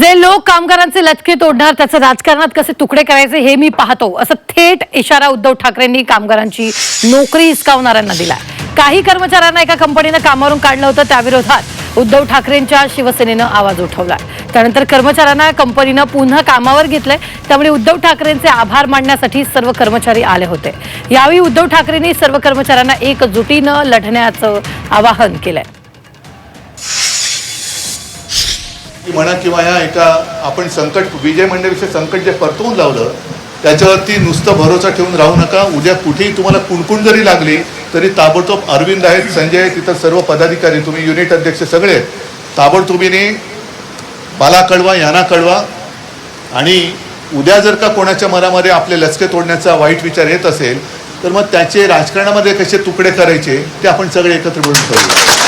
जे लोक कामगारांचे लचके तोडणार त्याचं राजकारणात कसे तुकडे करायचे हे मी पाहतो. असं थेट इशारा उद्धव ठाकरेंनी कामगारांची नोकरी हिसकावणाऱ्यांना दिला काही कर्मचाऱ्यांना एका कंपनीनं कामावरून काढलं होतं त्याविरोधात उद्धव ठाकरेंच्या शिवसेनेनं आवाज उठवला त्यानंतर कर्मचाऱ्यांना कंपनीनं पुन्हा कामावर घेतलंय. त्यामुळे उद्धव ठाकरेंचे आभार मानण्यासाठी सर्व कर्मचारी आले होते. यावेळी उद्धव ठाकरेंनी सर्व कर्मचाऱ्यांना एकजुटीनं लढण्याचं आवाहन केलंय. म्हणा किंवा ह्या एका आपण संकट विजय मंडळीचं संकट जे परतवून लावलं त्याच्यावरती नुसतं भरोसा ठेवून राहू नका. उद्या कुठेही तुम्हाला कुणकुण जरी लागली तरी ताबडतोब अरविंद आहेत संजय आहेत तिथं सर्व पदाधिकारी तुम्ही युनिट अध्यक्ष सगळे आहेत. ताबडतोबीने मला कळवा यांना कळवा. आणि उद्या जर का कोणाच्या मनामध्ये आपले लचके तोडण्याचा वाईट विचार येत असेल तर मग त्याचे राजकारणामध्ये कसे तुकडे करायचे ते आपण सगळे एकत्र मिळून करूया